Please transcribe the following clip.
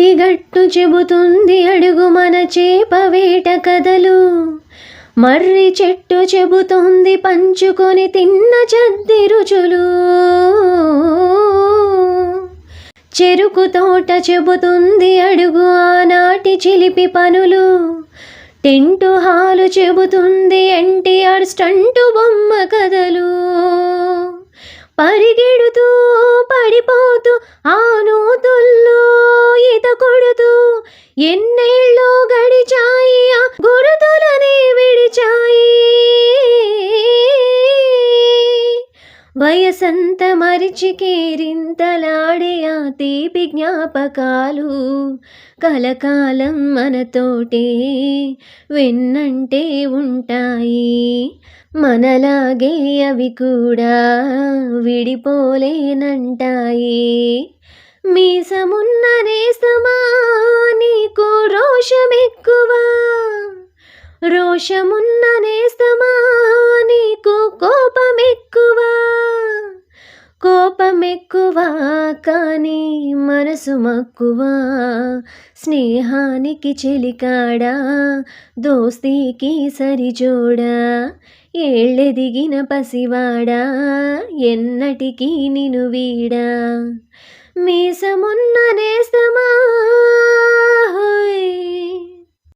గట్టు చెబుతుంది అడుగు మన చేప వేట కథలు మర్రి చెట్టు చెబుతుంది పంచుకొని తిన్న చద్ది రుచులు. చెరుకు తోట చెబుతుంది అడుగు ఆనాటి చిలిపి పనులు. టెంటు హాలు చెబుతుంది ఎన్టీఆర్ స్టంటు బొమ్మ కథలు పరిగెడుతూ పడిపోతూ ఆనూతూ ఎన్నేళ్ళు గడిచాయి ఆ గురుతులని విడిచాయి. వయసంత మరిచికేరింతలాడే ఆ తీపి జ్ఞాపకాలు కలకాలం మనతోటే వెన్నంటే ఉంటాయి. మనలాగే అవి కూడా విడిపోలేనంటాయి. మీసమున్న నేసమా నీకు రోషమెక్కువ. రోషమున్న నేస్తమా నీకు కోపమెక్కువ. కోపమెక్కువ కానీ మనసు మక్కువ. స్నేహానికి చెలికాడా దోస్తీకి సరిజోడా ఏళ్ళెదిగిన పసివాడా ఎన్నటికీ నిను వీడా. మీసమున్న నేస్తమా?